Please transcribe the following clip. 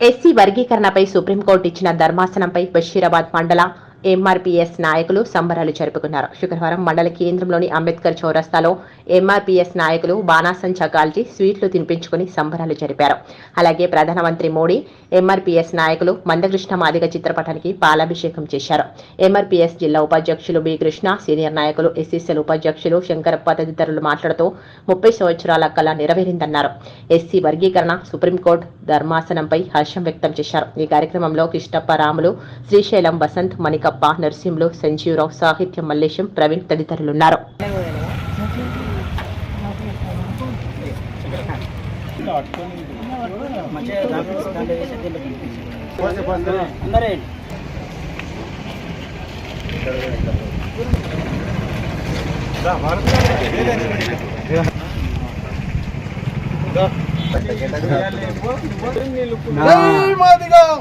SC వర్గీకరణపై supreme court ఇచ్చిన ధర్మాసనంపై బషీరాబాద్ మండల MRPS నాయకులు సంబరాలు జరుపుకున్నారు. శుక్రవారం మండల కేంద్రంలోని అంబేద్కర్ చౌరస్తాలో ఎంఆర్పీఎస్ నాయకులు బాణాసంచా కాల్చి స్వీట్లు తినిపించుకుని సంబరాలు జరిపారు. అలాగే ప్రధానమంత్రి మోడీ ఎంఆర్పీఎస్ నాయకులు మందకృష్ణ మాదిగ చిత్రపటానికి పాలాభిషేకం చేశారు. ఎంఆర్పీఎస్ జిల్లా ఉపాధ్యక్షులు బి కృష్ణ సీనియర్ నాయకులు ఎస్సీసీఎల్ ఉపాధ్యక్షులు శంకరప్ప తదితరులు మాట్లాడుతూ ముప్పై సంవత్సరాల కళ నెరవేరిందన్నారు. ఎస్సీ వర్గీకరణ సుప్రీంకోర్టు ధర్మాసనంపై హర్షం వ్యక్తం చేశారు. ఈ కార్యక్రమంలో కృష్ణప్ప రాములు శ్రీశైలం వసంత్ మణిక మణికప్ప నరసింహులు సంజీవరావు సాహిత్యం మల్లేశం ప్రవీణ్ తదితరులున్నారు. మంచిగా